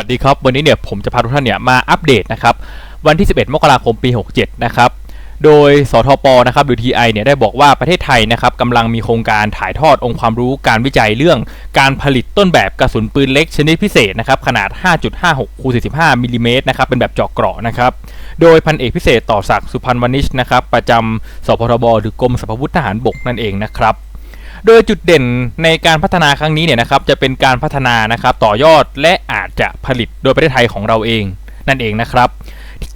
วัสดีครับ วันนี้เนี่ยผมจะพาทุกท่านเนี่ยมาอัปเดตนะครับวันที่ 11 มกราคมปี 67 นะครับ โดยสทปนะครับหรือ TI เนี่ยได้บอกว่าประเทศไทยนะครับกำลังมีโครงการถ่ายทอดองค์ความรู้การวิจัยเรื่อง การผลิตต้นแบบกระสุนปืนเล็กชนิดพิเศษนะครับขนาด 5.56คูณ45มิลลิเมตรนะครับเป็นแบบเจาะเกราะนะครับ โดยพันเอกพิเศษต่อศักดิ์สุพันธ์วณิชนะครับประจำสพทบหรือกรมสรรพวุธทหารบกนั่นเองนะครับ โดยจุดเด่นในการพัฒนาครั้งนี้เนี่ยนะครับจะเป็นการพัฒนานะครับต่อยอดและอาจจะผลิตโดยประเทศไทยของเราเองนั่นเองนะครับ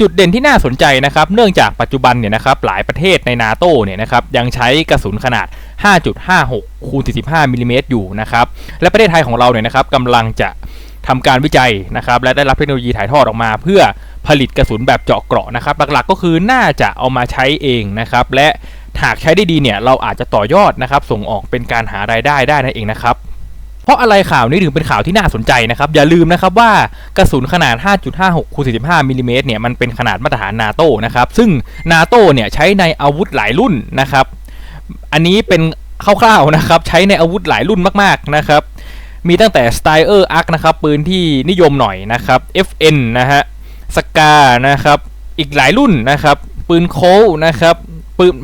จุดเด่นที่น่าสนใจนะครับเนื่องจากปัจจุบันเนี่ยนะครับหลายประเทศในนาโตเนี่ยนะครับยังใช้กระสุนขนาด 5.56 คูณ 45 มิลลิเมตรอยู่นะครับและประเทศไทยของเราเนี่ยนะครับกำลังจะทำการวิจัยนะครับและได้รับเทคโนโลยีถ่ายทอดออกมา เพื่อผลิตกระสุนแบบเจาะเกราะนะครับหลักๆก็คือน่าจะเอามาใช้เองนะครับและ หากใช้ได้ดีเนี่ยเราอาจจะต่อยอดนะครับส่งออกเป็นการหารายได้ได้นั่นเองนะครับเพราะอะไรข่าวนี้ถึงเป็นข่าวที่น่าสนใจนะครับ อย่าลืมนะครับว่ากระสุนขนาด 5.56คูณ45มิลลิเมตรเนี่ยมันเป็นขนาดมาตรฐานนาโตนะครับ ซึ่งนาโตเนี่ยใช้ในอาวุธหลายรุ่นนะครับ อันนี้เป็นคร่าวๆนะครับ ใช้ในอาวุธหลายรุ่นมากๆนะครับ มีตั้งแต่ s t y l e r Arc นะครับ ปืนที่นิยมหน่อยนะครับ FN นะฮะสกานะครับ อีกหลายรุ่นนะครับ ปืนโค้ลนะครับปืน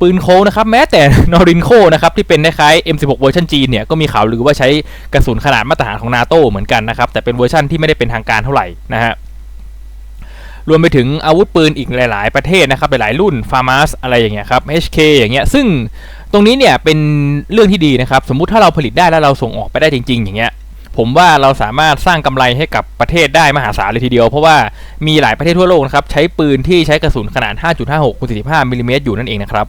ปืนโค้งนะครับ แม้แต่นอรินโคนะครับ ที่เป็นคล้ายๆ M16 เวอร์ชันจีนเนี่ย ก็มีข่าวลือว่าใช้กระสุนขนาดมาตรฐานของนาโตเหมือนกันนะครับ แต่เป็นเวอร์ชันที่ไม่ได้เป็นทางการเท่าไหร่นะฮะรวมไปถึงอาวุธปืนอีกหลาย ๆ ประเทศนะครับ หลายๆรุ่นฟาร์มาสอะไรอย่างเงี้ยครับ HK อย่างเงี้ยซึ่งตรงนี้เนี่ยเป็นเรื่องที่ดีนะครับ สมมุติถ้าเราผลิตได้แล้วเราส่งออกไปได้จริง ๆ อย่างเงี้ยผมว่าเราสามารถสร้างกำไรให้กับประเทศได้มหาศาลเลยทีเดียว เพราะว่า มีหลายประเทศทั่วโลกนะครับใช้ปืนที่ใช้กระสุนขนาด 5.56คูณ45มิลลิเมตรอยู่นั่นเองนะครับ